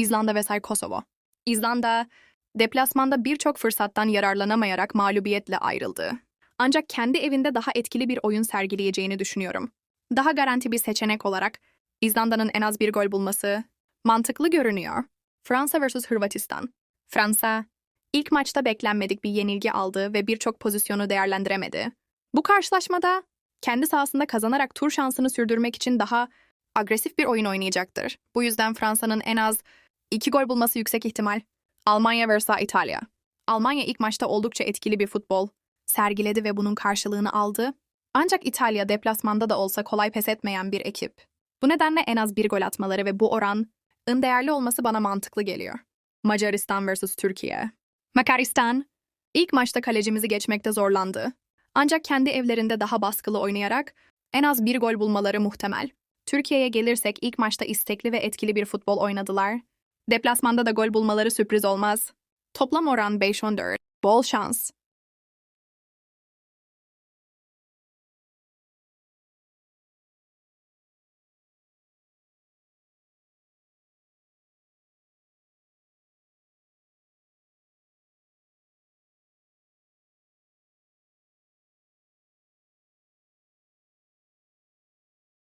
İzlanda ve Kosovo. İzlanda, deplasmanda birçok fırsattan yararlanamayarak mağlubiyetle ayrıldı. Ancak kendi evinde daha etkili bir oyun sergileyeceğini düşünüyorum. Daha garanti bir seçenek olarak İzlanda'nın en az bir gol bulması mantıklı görünüyor. Fransa vs Hırvatistan. Fransa, ilk maçta beklenmedik bir yenilgi aldı ve birçok pozisyonu değerlendiremedi. Bu karşılaşmada kendi sahasında kazanarak tur şansını sürdürmek için daha agresif bir oyun oynayacaktır. Bu yüzden Fransa'nın en az iki gol bulması yüksek ihtimal. Almanya vs İtalya. Almanya ilk maçta oldukça etkili bir futbol sergiledi ve bunun karşılığını aldı. Ancak İtalya deplasmanda da olsa kolay pes etmeyen bir ekip. Bu nedenle en az bir gol atmaları ve bu oranın değerli olması bana mantıklı geliyor. Macaristan vs Türkiye. Macaristan, ilk maçta kalecimizi geçmekte zorlandı. Ancak kendi evlerinde daha baskılı oynayarak en az bir gol bulmaları muhtemel. Türkiye'ye gelirsek ilk maçta istekli ve etkili bir futbol oynadılar. Deplasmanda da gol bulmaları sürpriz olmaz. Toplam oran 5-14. Bol şans.